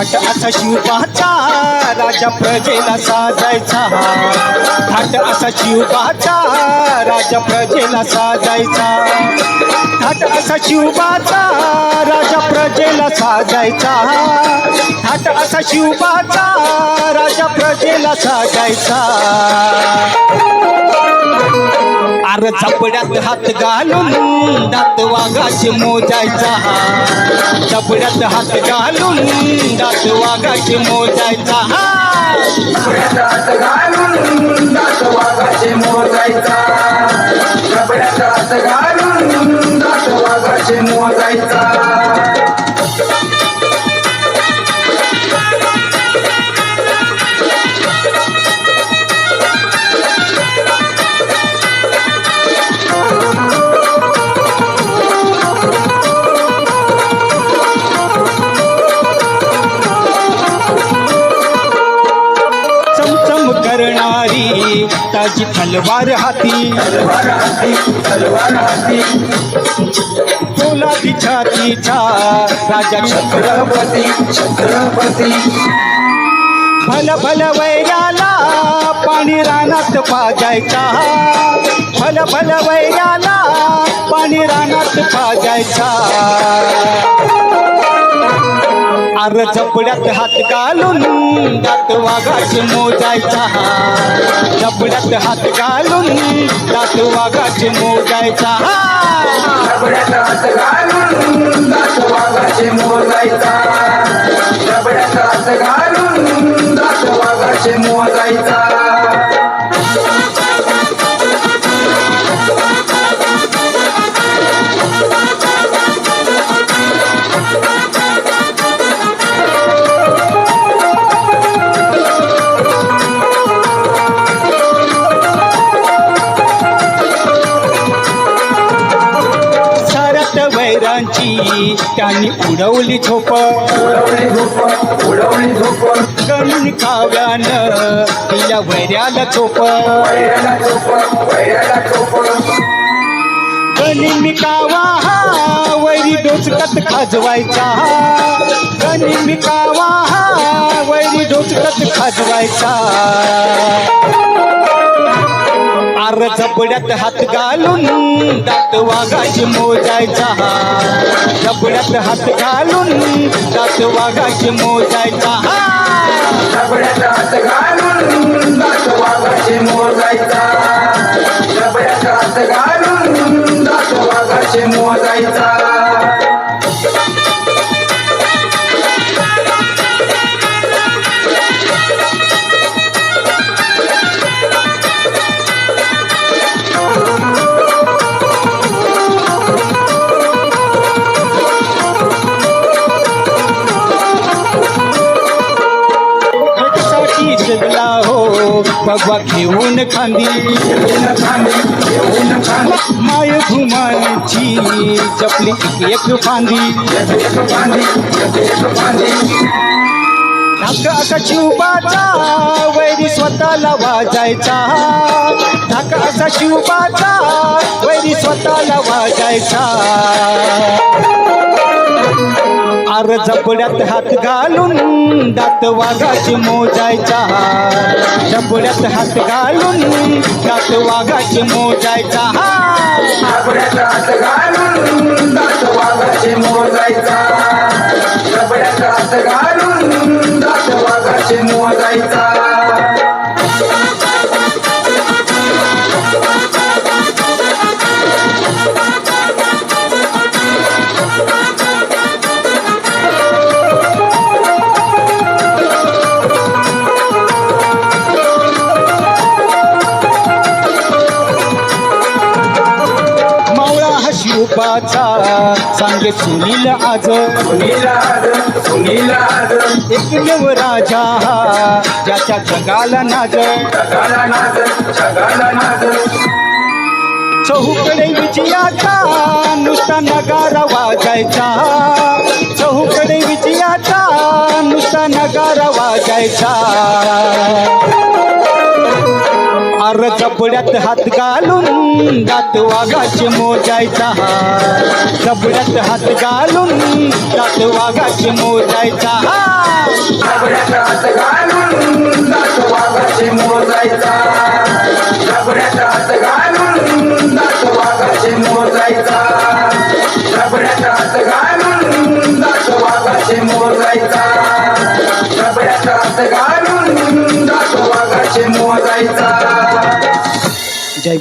थाट असा शिवबाचा राजा प्रजेला साजायचा. थाट असा शिवबाचा राजा प्रजेला साजायचा. थाट असा शिवबाचा राजा प्रजे प्रजेला साजायचा. थाट असा शिवबाचा राजा प्रजेला साजायचा. अर चपड्यात हात घालून दात वाघाशी मोजायचा. चपड्यात हात घालून दात वाघाशी मोजायचा. तलवार हाती. तलवार हाती तलवार पोलादी छातीचा राजा छत्रपती छत्रपती. भल भल वैराला पाणी रानात पाजायचा. भल भल वैराला पाणी रानात पाजायचा. अर झपड्यात हात घालून दात वाघाचे मोजायचा झपड्यात हात घालून दात वाघाचे मोजायचा कपड्यात घालून दात वाघाचे मोजायचा कपड्यात घालून दात मोजायचा वैरांची त्यांनी उडवली झोप. उडवली झोप गणून काव्यानं तिला वैऱ्याला झोप. झोप गणिमी कावा हा वैरी डोचकत खाजवायचा. गणिमी कावा हा वैरी डोचकत खाजवायचा. मार झपड्यात हात घालून दात वाघाची मोजायचा झपड्यात हात घालून दात वाघाची मोजायचा झपड्यात हात घालून दात वाघाचे मोजायचा झपड्यात हात घालून दात वाघाचे मोजायचा भगवा घेऊन खांदी. माय घुमानची चपली एक फांदी. एक शिवबाचा वैरी स्वतःला वाजायचा. धाक असा शिवबाचा वैरी स्वतःला वाजायचा. आर जबड्यात हात घालून दात वाघाचे मोजायचा. डबड्यात हात घालून दात वाघाचे मोजायचा डबड्यात हात. घालून दात वाघाचे मोजायचा डबड्यात हात. घालून शिवबाचा सांगे सुनील आज. एकमेव राजा. ज्याच्या जगाला नाज. चहूकडे विजयाचा. नुसता नगारा वाजायचा. चहूकडे विजयाचा. नुसता नगारा वाजायचा. हार कपड्यात हात घालून दात वाघाचे मोजायचा हार. कपड्यात हात घालून दात वाघाचे मोजायचा हार. कपड्यात हात घालून दात वाघाचे मोजायचा कपड्यात हात घालून दात वाघाचे मोजायचा कपड्यात हात घालून दात वाघाचे मोजायचा कपड्यात हात घालून दात वाघाचे मोजायचा জয়